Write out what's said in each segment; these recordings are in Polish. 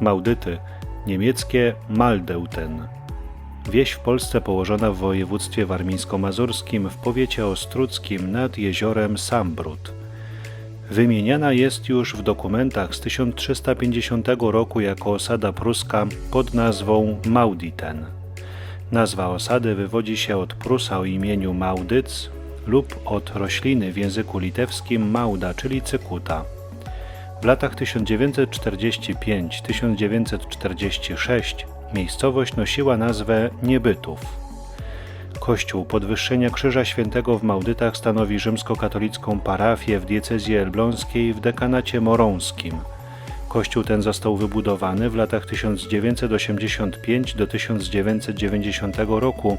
Maudyty, niemieckie Maldeuten. Wieś w Polsce położona w województwie warmińsko-mazurskim w powiecie ostruckim nad jeziorem Sambrud. Wymieniana jest już w dokumentach z 1350 roku jako osada pruska pod nazwą Mauditen. Nazwa osady wywodzi się od Prusa o imieniu Maudyc lub od rośliny w języku litewskim Mauda, czyli cykuta. W latach 1945-1946 miejscowość nosiła nazwę Niebytów. Kościół Podwyższenia Krzyża Świętego w Maudytach stanowi rzymskokatolicką parafię w diecezji elbląskiej w dekanacie morąskim. Kościół ten został wybudowany w latach 1985 do 1990 roku.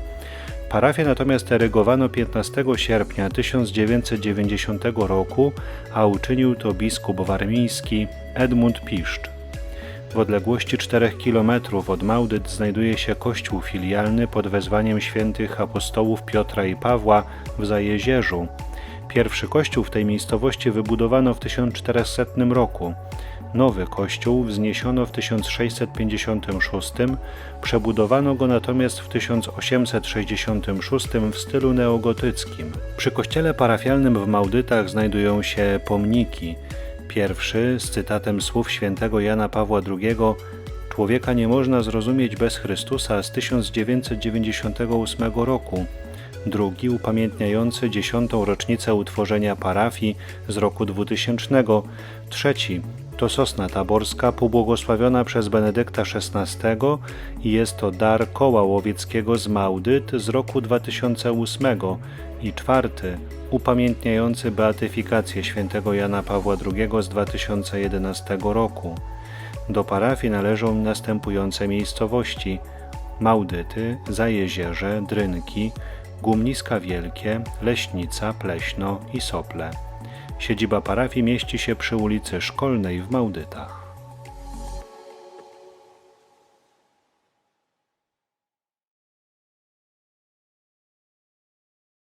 Parafię natomiast erygowano 15 sierpnia 1990 roku, a uczynił to biskup warmiński Edmund Piszcz. W odległości 4 km od Maudyt znajduje się kościół filialny pod wezwaniem świętych apostołów Piotra i Pawła w Zajezierzu. Pierwszy kościół w tej miejscowości wybudowano w 1400 roku. Nowy kościół wzniesiono w 1656, przebudowano go natomiast w 1866 w stylu neogotyckim. Przy kościele parafialnym w Maudytach znajdują się pomniki. Pierwszy z cytatem słów świętego Jana Pawła II Człowieka nie można zrozumieć bez Chrystusa z 1998 roku. Drugi upamiętniający dziesiątą rocznicę utworzenia parafii z roku 2000. Trzeci to Sosna Taborska pobłogosławiona przez Benedykta XVI i jest to dar koła łowieckiego z Maudyt z roku 2008 i czwarty upamiętniający beatyfikację świętego Jana Pawła II z 2011 roku. Do parafii należą następujące miejscowości: Maudyty, Zajezierze, Drynki, Gumniska Wielkie, Leśnica, Pleśno i Sople. Siedziba parafii mieści się przy ulicy Szkolnej w Maudytach.